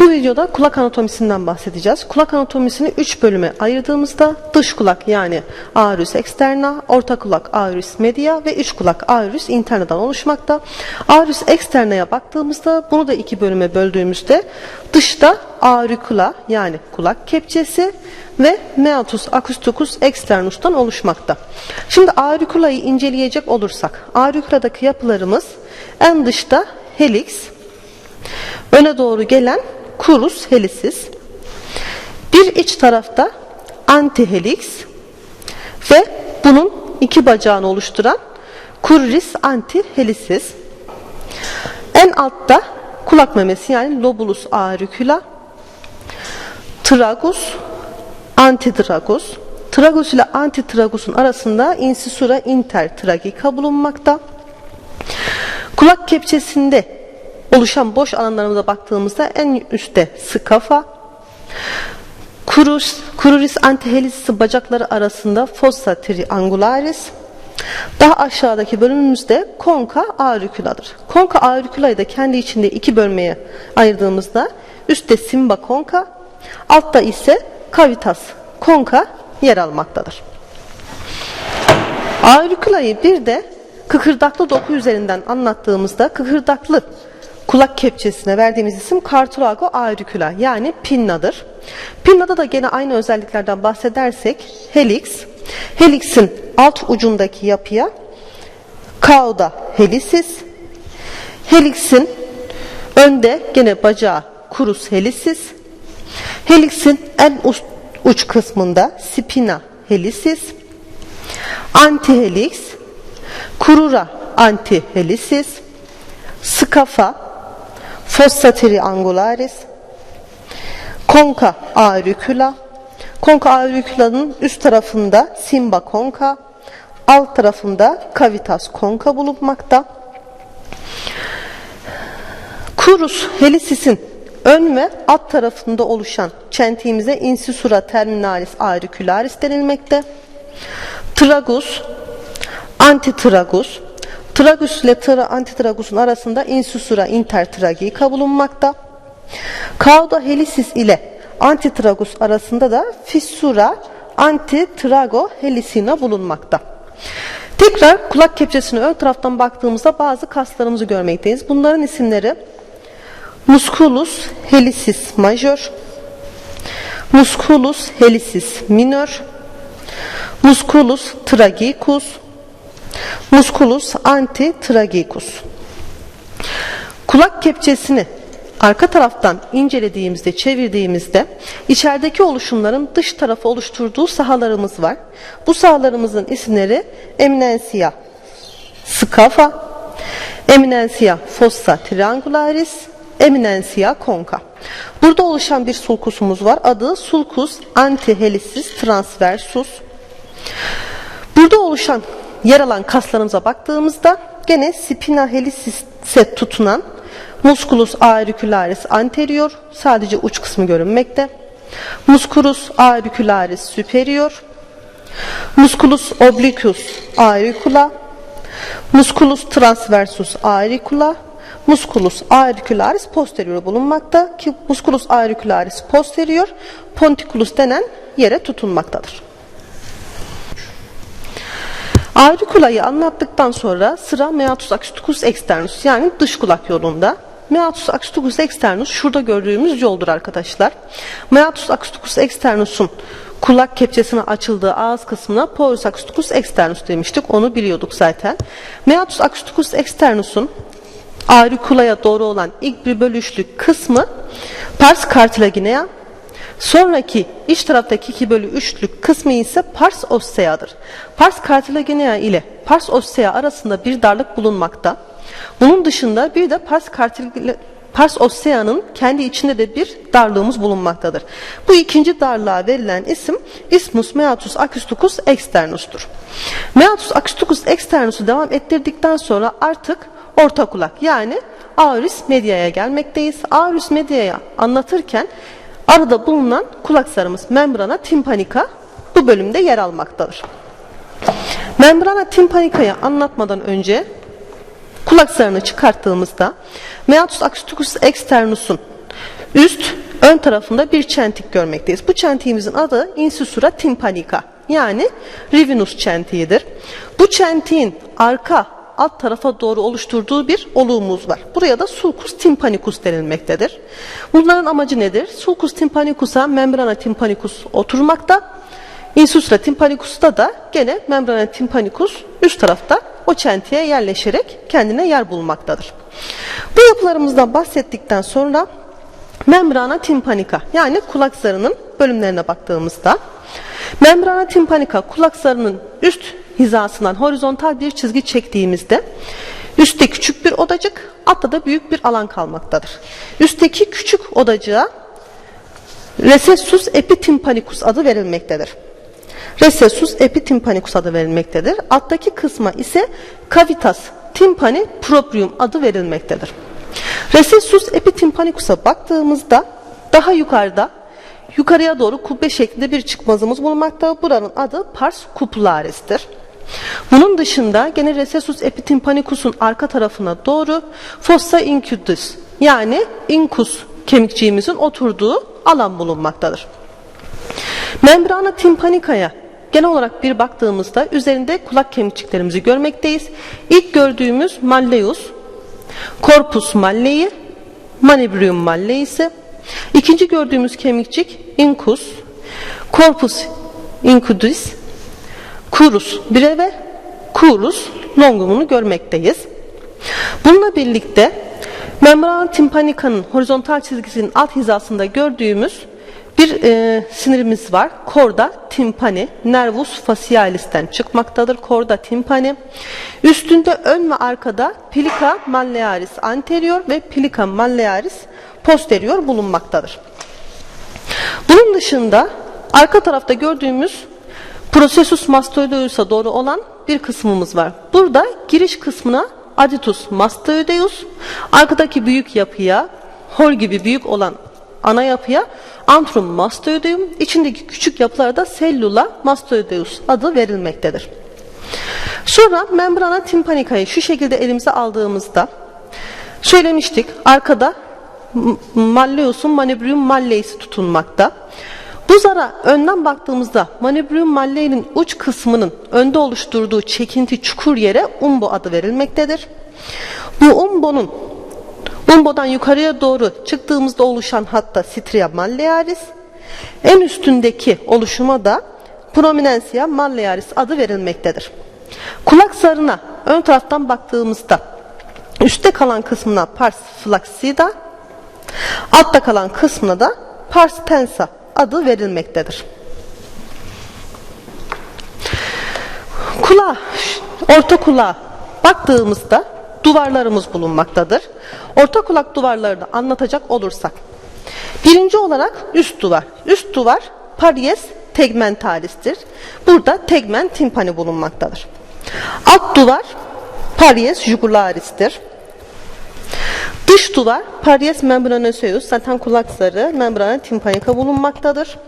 Bu videoda kulak anatomisinden bahsedeceğiz. Kulak anatomisini 3 bölüme ayırdığımızda dış kulak yani aorus externa, orta kulak aorus media ve iç kulak aorus internadan oluşmakta. Aorus externa'ya baktığımızda bunu da iki bölüme böldüğümüzde dışta auricula yani kulak kepçesi ve meatus acousticus externus'tan oluşmakta. Şimdi auricula'yı inceleyecek olursak auricula'daki yapılarımız en dışta helix, öne doğru gelen kurus helisis, bir iç tarafta antihelix ve bunun iki bacağını oluşturan kurris antihelisis. En altta kulak memesi yani lobulus auricula, tragus, antitragus. Tragus ile antitragus'un arasında insisura intertragica bulunmakta. Kulak kepçesinde oluşan boş alanlarımıza baktığımızda en üstte skafa, kurus, kururis antihelisisi bacakları arasında fossa triangularis, daha aşağıdaki bölümümüzde konka auriculadır. Konka auriculayı da kendi içinde iki bölmeye ayırdığımızda üstte simba konka, altta ise cavitas konka yer almaktadır. Auriculayı bir de kıkırdaklı doku üzerinden anlattığımızda kıkırdaklı kulak kepçesine verdiğimiz isim Cartulago auricula yani pinna'dır. Pinna'da da gene aynı özelliklerden bahsedersek helix, helix'in alt ucundaki yapıya cauda helicis, helix'in önde gene bacağı curus helicis, helix'in en uç, uç kısmında spina helicis, antihelix, kurura antihelicis, skafa, fossa triangularis, konka auricula, konka auricula'nın üst tarafında simba konka, alt tarafında cavitas konka bulunmakta. Kurus helisis'in ön ve alt tarafında oluşan çentiğimize insisura terminalis auricularis denilmekte. Tragus, antitragus, tragus ile tra, antitragus'un arasında insisura intertragica bulunmakta. Cauda helicis ile antitragus arasında da fissura antitrago helicina bulunmakta. Tekrar kulak kepçesine ön taraftan baktığımızda bazı kaslarımızı görmekteyiz. Bunların isimleri musculus helicis major, musculus helicis minor, musculus tragicus, musculus antitragicus. Kulak kepçesini arka taraftan incelediğimizde, çevirdiğimizde içerideki oluşumların dış tarafı oluşturduğu sahalarımız var. Bu sahalarımızın isimleri eminensia scapha, eminensia fossa triangularis, eminensia conca. Burada oluşan bir sulkusumuz var. Adı sulcus antihelicis transversus. Burada oluşan yer alan kaslarımıza baktığımızda gene spina helicise tutunan musculus auricularis anterior sadece uç kısmı görünmekte. Musculus auricularis superior, musculus obliquus auricula, musculus transversus auricula, musculus auricularis posterior bulunmakta ki musculus auricularis posterior ponticulus denen yere tutunmaktadır. Auriculayı anlattıktan sonra sıra meatus acousticus externus yani dış kulak yolunda. Meatus acousticus externus şurada gördüğümüz yoldur arkadaşlar. Meatus acousticus externus'un kulak kepçesine açıldığı ağız kısmına porus acousticus externus demiştik. Onu biliyorduk zaten. Meatus acousticus externus'un auriculaya doğru olan ilk bir bölüşlük kısmı pars cartilaginea Sonraki iç taraftaki 2 bölü 3'lük kısmı ise pars osseadır. Pars cartilaginea ile pars ossea arasında bir darlık bulunmakta. Bunun dışında bir de pars cartilaginea Pars osseanın kendi içinde de bir darlığımız bulunmaktadır. Bu ikinci darlığa verilen isim Isthmus meatus acousticus externus'tur. Meatus acousticus externus'u devam ettirdikten sonra artık orta kulak yani aorus media'ya gelmekteyiz. Aorus media'ya anlatırken Arada bulunan kulak zarımız membrana tympanica bu bölümde yer almaktadır. Membrana tympanica'yı anlatmadan önce kulak zarını çıkarttığımızda meatus acousticus externus'un Üst ön tarafında bir çentik görmekteyiz. Bu çentiğimizin adı insusura tympanica yani Rivinus çentiğidir. Bu çentiğin arka alt tarafa doğru oluşturduğu bir oluğumuz var. Buraya da sulcus tympanicus denilmektedir. Bunların amacı nedir? Sulcus tympanicus'a membrana tympanicus oturmakta. Insusura tympanicus'ta da gene membrana tympanicus üst tarafta o çentiğe yerleşerek kendine yer bulmaktadır. Bu yapılarımızdan bahsettikten sonra membrana tympanica yani kulak zarının bölümlerine baktığımızda membrana tympanica kulak zarının üst hizasından horizontal bir çizgi çektiğimizde üstte küçük bir odacık altta da büyük bir alan kalmaktadır. Üstteki küçük odacığa recessus epitympanicus adı verilmektedir. Recessus epitympanicus adı verilmektedir. Alttaki kısma ise cavitas tympani proprium adı verilmektedir. Recessus epitympanicus'a baktığımızda daha yukarıda yukarıya doğru kubbe şeklinde bir çıkmazımız bulunmakta. Buranın adı pars cupularis'tir. Bunun dışında gene recessus epitympanicus'un arka tarafına doğru fossa incudus yani incus kemikçiğimizin oturduğu alan bulunmaktadır. Membrana tympanica'ya genel olarak bir baktığımızda üzerinde kulak kemikçiklerimizi görmekteyiz. İlk gördüğümüz malleus, corpus mallei, manebrium malleisi. İkinci gördüğümüz kemikçik incus, corpus curus breve, curus longumunu görmekteyiz. Bununla birlikte membrana tympanica'nın horizontal çizgisinin alt hizasında gördüğümüz bir e, sinirimiz var. Korda timpani, nervus facialis'ten çıkmaktadır. Korda timpani. Üstünde ön ve arkada plica mallearis anterior ve plica mallearis posterior bulunmaktadır. Bunun dışında arka tarafta gördüğümüz processus mastoideus'a doğru olan bir kısmımız var. Burada giriş kısmına aditus mastoideus, arkadaki büyük yapıya hol gibi büyük olan ana yapıya antrum mastoideum, içindeki küçük yapılara da cellula mastoideus adı verilmektedir. Sonra membrana tympanica'yı şu şekilde elimize aldığımızda söylemiştik arkada malleus'un manebrium malleisi tutunmakta. Bu zara önden baktığımızda manebrium malleinin uç kısmının önde oluşturduğu çekinti çukur yere umbo adı verilmektedir. Bu umbonun umbodan yukarıya doğru çıktığımızda oluşan hatta stria mallearis, en üstündeki oluşuma da prominensia mallearis adı verilmektedir. Kulak zarına ön taraftan baktığımızda üstte kalan kısmına pars flaccida, altta kalan kısmına da pars tensa adı verilmektedir. Kulağa, orta kulağa baktığımızda duvarlarımız bulunmaktadır. Orta kulak duvarlarını anlatacak olursak. Birinci olarak üst duvar. Üst duvar paries tegmentalis'tir. Burada tegment timpani bulunmaktadır. Alt duvar paries jugularis'tir. Dış duvar paries membranoseus zaten kulak zarı membrana tympanica bulunmaktadır.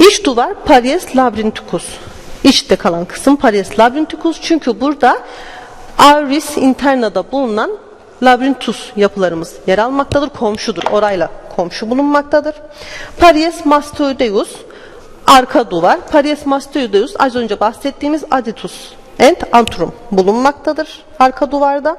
İç duvar paries labyrinthicus. İçte kalan kısım paries labyrinthicus çünkü burada aoris internada bulunan labyrinthus yapılarımız yer almaktadır. Komşudur. Orayla komşu bulunmaktadır. Paries mastoideus arka duvar. Paries mastoideus az önce bahsettiğimiz aditus and antrum bulunmaktadır arka duvarda.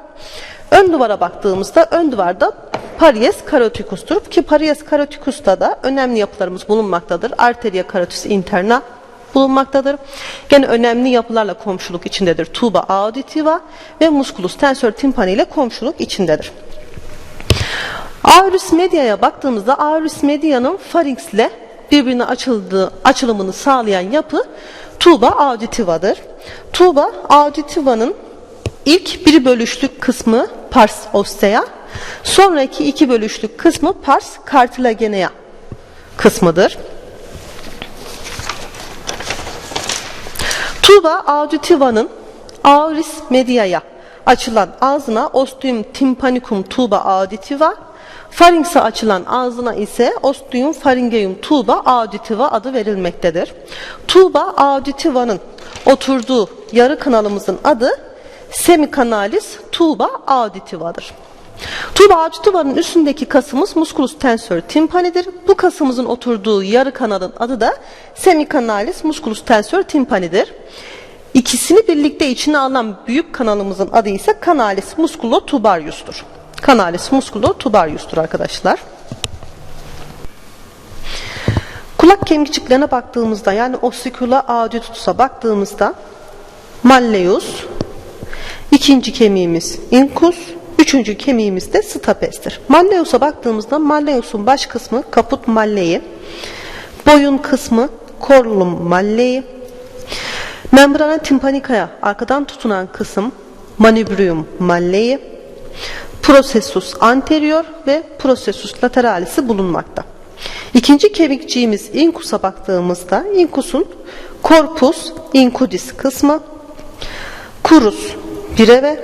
Ön duvara baktığımızda ön duvarda Paries caroticus'tur ki Paries caroticus'ta da önemli yapılarımız bulunmaktadır. Arteria carotis interna bulunmaktadır. Gene önemli yapılarla komşuluk içindedir. Tuba auditiva ve musculus tensor tympani ile komşuluk içindedir. Aorus media'ya baktığımızda aorus media'nın pharynx ile birbirine açıldığı, açılımını sağlayan yapı tuba auditiva'dır. Tuba auditiva'nın ilk bir bölüşlük kısmı pars ostea, sonraki iki bölüşlük kısmı pars cartilaginea kısmıdır. Tuba auditiva'nın auris media'ya açılan ağzına ostium tympanicum tuba auditiva, Farinx'e açılan ağzına ise ostium pharyngeum tuba auditiva adı verilmektedir. Tuba auditiva'nın oturduğu yarı kanalımızın adı semikanalis tuba auditiva'dır. Tuğba ağacı duvarının üstündeki kasımız musculus tensor timpanidir. Bu kasımızın oturduğu yarı kanalın adı da semicanalis musculus tensor timpanidir. İkisini birlikte içine alan büyük kanalımızın adı ise canalis musculo tubarius'tur. Canalis musculo tubarius'tur arkadaşlar. Kulak kemikçiklerine baktığımızda yani ossicula auditotus'a baktığımızda malleus, ikinci kemiğimiz incus, üçüncü kemiğimiz de stapestir. Malleus'a baktığımızda malleus'un baş kısmı kaput malleyi, boyun kısmı corlum malleyi, membrana tympanica'ya arkadan tutunan kısım manubrium malleyi, processus anterior ve processus lateralis'i bulunmakta. İkinci kemikçiğimiz incus'a baktığımızda incus'un corpus incudis kısmı, curus breve,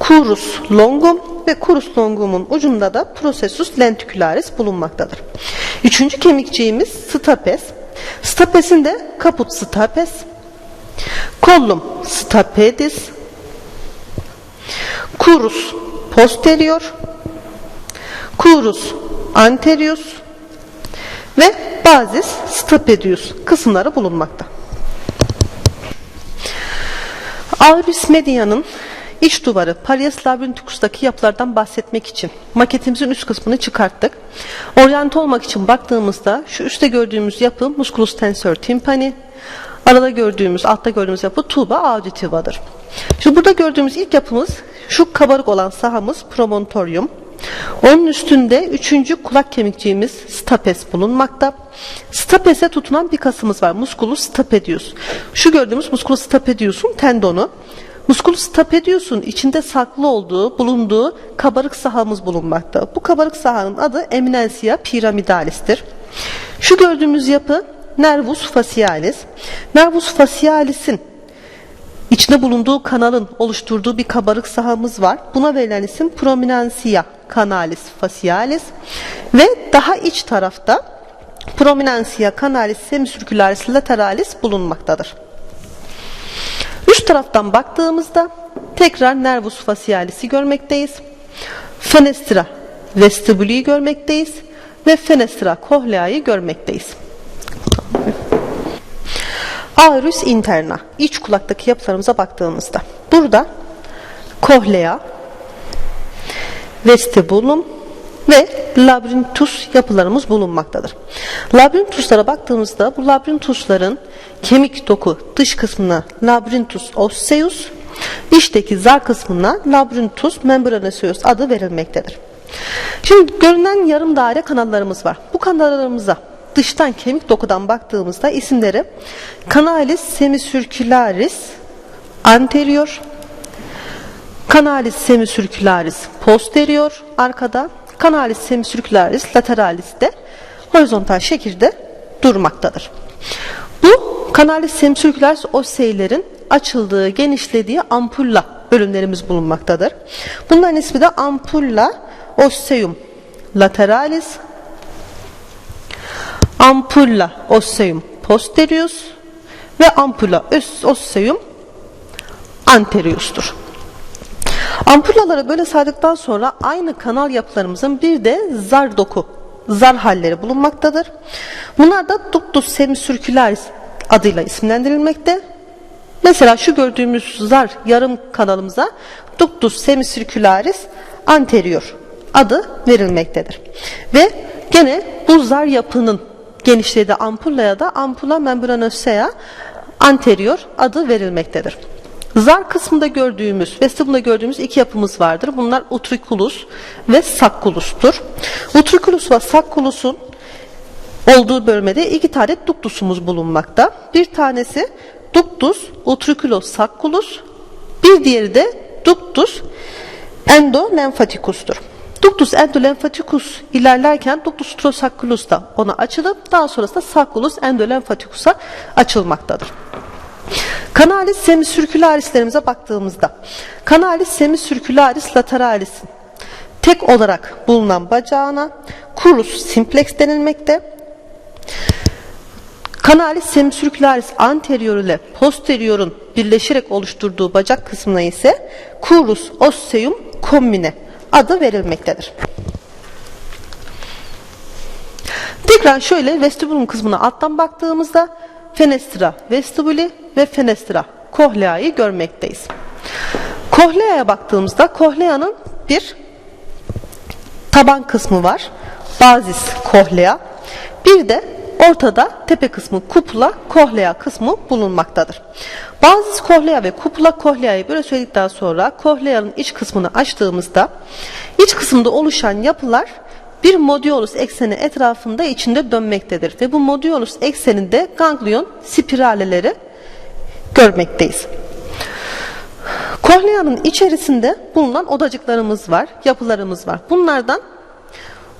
curus longum ve curus longum'un ucunda da processus lenticularis bulunmaktadır. Üçüncü kemikçiğimiz stapes. Stapes'in de caput stapes, collum stapedis, curus posterior, curus anterius ve bazis stapedius kısımları bulunmakta. Auris medianın iç duvarı Parias Labyrinthus'taki yapılardan bahsetmek için maketimizin üst kısmını çıkarttık. Oryant olmak için baktığımızda şu üstte gördüğümüz yapı musculus tensor tympani, arada gördüğümüz, altta gördüğümüz yapı tuba auditiva'dır. Şimdi burada gördüğümüz ilk yapımız şu kabarık olan sahamız promontorium. Onun üstünde üçüncü kulak kemikçiğimiz stapes bulunmakta. Stapes'e tutunan bir kasımız var. Musculus stapedius. Şu gördüğümüz musculus stapedius'un tendonu. Musculus stapedius'un içinde saklı olduğu, bulunduğu kabarık sahamız bulunmakta. Bu kabarık sahanın adı eminentia piramidalis'tir. Şu gördüğümüz yapı nervus facialis. Nervus facialis'in İçinde bulunduğu kanalın oluşturduğu bir kabarık sahamız var. Buna verilen isim prominensia canalis facialis ve daha iç tarafta prominensia canalis semicircularis lateralis bulunmaktadır. Üst taraftan baktığımızda tekrar nervus facialis'i görmekteyiz. Fenestra vestibuli'yi görmekteyiz ve fenestra cochlea'yı görmekteyiz. Aorus interna, iç kulaktaki yapılarımıza baktığımızda burada kohlea, vestibulum ve labrintus yapılarımız bulunmaktadır. Labrintuslara baktığımızda bu labrintusların kemik doku dış kısmına labrintus osseus, içteki zar kısmına labrintus membranaceus adı verilmektedir. Şimdi görünen yarım daire kanallarımız var. Bu kanallarımıza dıştan kemik dokudan baktığımızda isimleri Canalis semicircularis anterior, Canalis semicircularis posterior arkada, Canalis semicircularis lateralis de horizontal şekilde durmaktadır. Bu Canalis semicircularis osseylerin açıldığı, genişlediği ampulla bölümlerimiz bulunmaktadır. Bunların ismi de ampulla osseum lateralis, ampulla osseum posterius ve ampulla osseum anterius'tur. Ampullaları böyle saydıktan sonra aynı kanal yapılarımızın bir de zar doku, zar halleri bulunmaktadır. Bunlar da ductus semicircularis adıyla isimlendirilmekte. Mesela şu gördüğümüz zar yarım kanalımıza ductus semicircularis anterior adı verilmektedir. Ve gene bu zar yapının genişliği de ampullaya da ampula membranosea anterior adı verilmektedir. Zar kısmında gördüğümüz, vestibulda gördüğümüz iki yapımız vardır. Bunlar utriculus ve sacculus'tur. Utriculus ve sacculus'un olduğu bölmede iki tane ductusumuz bulunmakta. Bir tanesi ductus utriculus sacculus, bir diğeri de ductus endolenfaticus'tur. Ductus endolenfaticus ilerlerken ductus strosacculus da ona açılıp daha sonrasında sacculus endolenfaticus'a açılmaktadır. Canalis semicircularislerimize baktığımızda Canalis semicircularis lateralis'in tek olarak bulunan bacağına curus simplex denilmekte. Canalis semicircularis anterior ile posteriorun birleşerek oluşturduğu bacak kısmına ise curus osseum commune adı verilmektedir. Tekrar şöyle vestibulum kısmına alttan baktığımızda fenestra vestibuli ve fenestra kohleayı görmekteyiz. Kohleaya baktığımızda kohleanın bir taban kısmı var. Bazis kohlea. Bir de ortada tepe kısmı kupula kohlea kısmı bulunmaktadır. Bazis kohlea ve kupula kohleayı böyle söyledikten sonra kohleanın iç kısmını açtığımızda iç kısımda oluşan yapılar bir modiolus ekseni etrafında içinde dönmektedir ve bu modiolus ekseninde ganglion spiraleleri görmekteyiz. Kohleanın içerisinde bulunan odacıklarımız var, yapılarımız var. Bunlardan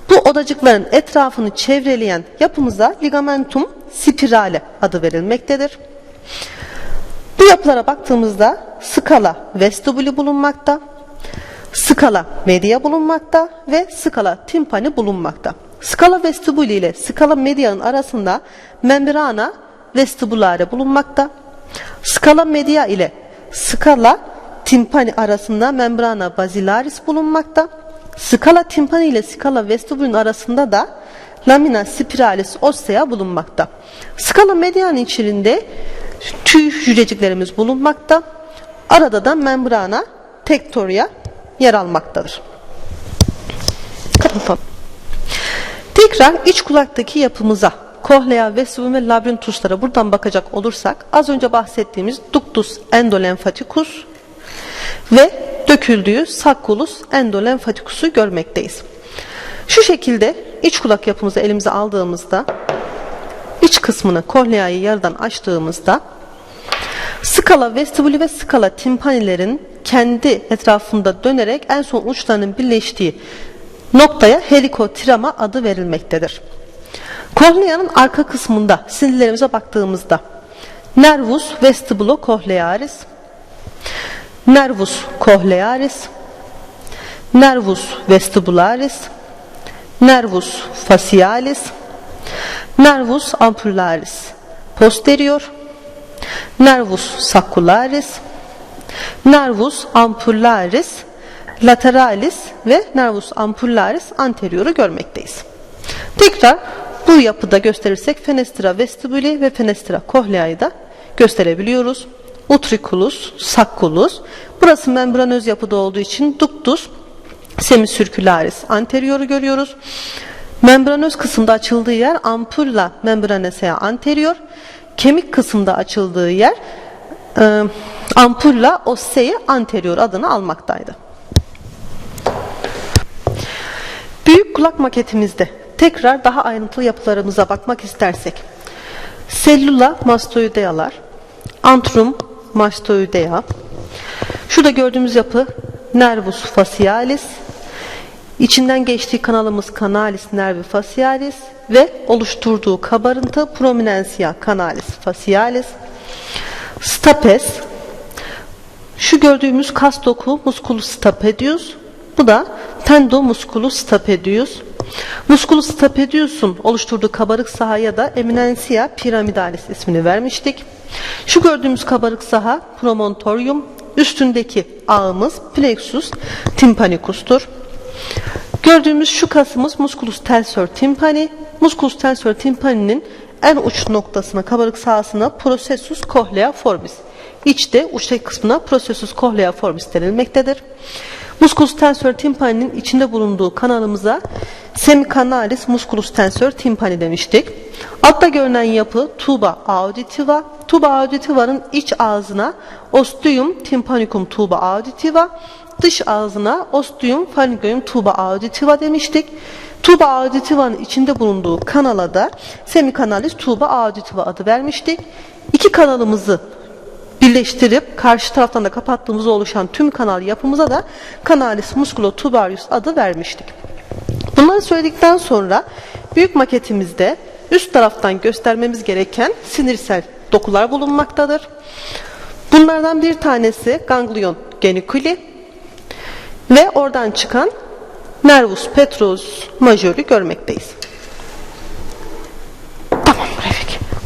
bu odacıkların etrafını çevreleyen yapımıza ligamentum spirale adı verilmektedir. Bu yapılara baktığımızda skala vestibuli bulunmakta, skala media bulunmakta ve skala timpani bulunmakta. Skala vestibuli ile skala media'nın arasında membrana vestibulare bulunmakta. Skala media ile skala timpani arasında membrana basilaris bulunmakta. Skala timpani ile skala vestibulün arasında da lamina spiralis ossea bulunmakta. Skala medianın içinde tüy hücreciklerimiz bulunmakta. Arada da membrana tektoria yer almaktadır. Tekrar iç kulaktaki yapımıza kohlea, vestibül ve labirintuslara buradan bakacak olursak az önce bahsettiğimiz ductus endolenfaticus ve döküldüğü sacculus endolenfaticus'u görmekteyiz. Şu şekilde iç kulak yapımızı elimize aldığımızda iç kısmını kohleayı yarıdan açtığımızda skala vestibülü ve skala timpanilerin kendi etrafında dönerek en son uçlarının birleştiği noktaya helikotirama adı verilmektedir. Korneanın arka kısmında sinirlerimize baktığımızda. Nervus vestibulo cochlearis, nervus cochlearis, nervus vestibularis, nervus facialis, nervus ampullaris posterior, nervus sacularis, nervus ampullaris lateralis ve nervus ampullaris anterior'u görmekteyiz. Tekrar bu yapıda gösterirsek fenestra vestibuli ve fenestra kohleayı da gösterebiliyoruz. Utriculus, sacculus. Burası membranöz yapıda olduğu için ductus semicircularis anterior'u görüyoruz. Membranöz kısımda açıldığı yer ampulla membranesea anterior. Kemik kısımda açıldığı yer e, ampulla ossea anterior adını almaktaydı. Büyük kulak maketimizde tekrar daha ayrıntılı yapılarımıza bakmak istersek Cellula mastoidealar Antrum mastoidea Şurada gördüğümüz yapı Nervus facialis İçinden geçtiği kanalımız Canalis nervi facialis ve oluşturduğu kabarıntı Prominensia canalis facialis Stapes şu gördüğümüz kas doku musculus stapedius bu da tendo musculus stapedius. Musculus stapedius'un oluşturduğu kabarık sahaya da eminentia pyramidalis ismini vermiştik. Şu gördüğümüz kabarık saha promontorium, üstündeki ağımız plexus tympanicus'tur. Gördüğümüz şu kasımız musculus tensor tympani. Musculus tensor tympani'nin en uç noktasına, kabarık sahasına processus cochlea formis. İçte uçtaki kısmına processus cochlea formis denilmektedir. Musculus tensor timpani'nin içinde bulunduğu kanalımıza semicanalis musculus tensor timpani demiştik. Altta görünen yapı tuba auditiva. Tuba auditiva'nın iç ağzına ostium tympanicum tuba auditiva, dış ağzına ostium pharyngeum tuba auditiva demiştik. Tuba auditiva'nın içinde bulunduğu kanala da semicanalis tuba auditiva adı vermiştik. İki kanalımızı birleştirip karşı taraftan da kapattığımızda oluşan tüm kanal yapımıza da Canalis musculotubarius adı vermiştik. Bunları söyledikten sonra büyük maketimizde üst taraftan göstermemiz gereken sinirsel dokular bulunmaktadır. Bunlardan bir tanesi ganglion geniculi ve oradan çıkan nervus petrosus major'u görmekteyiz.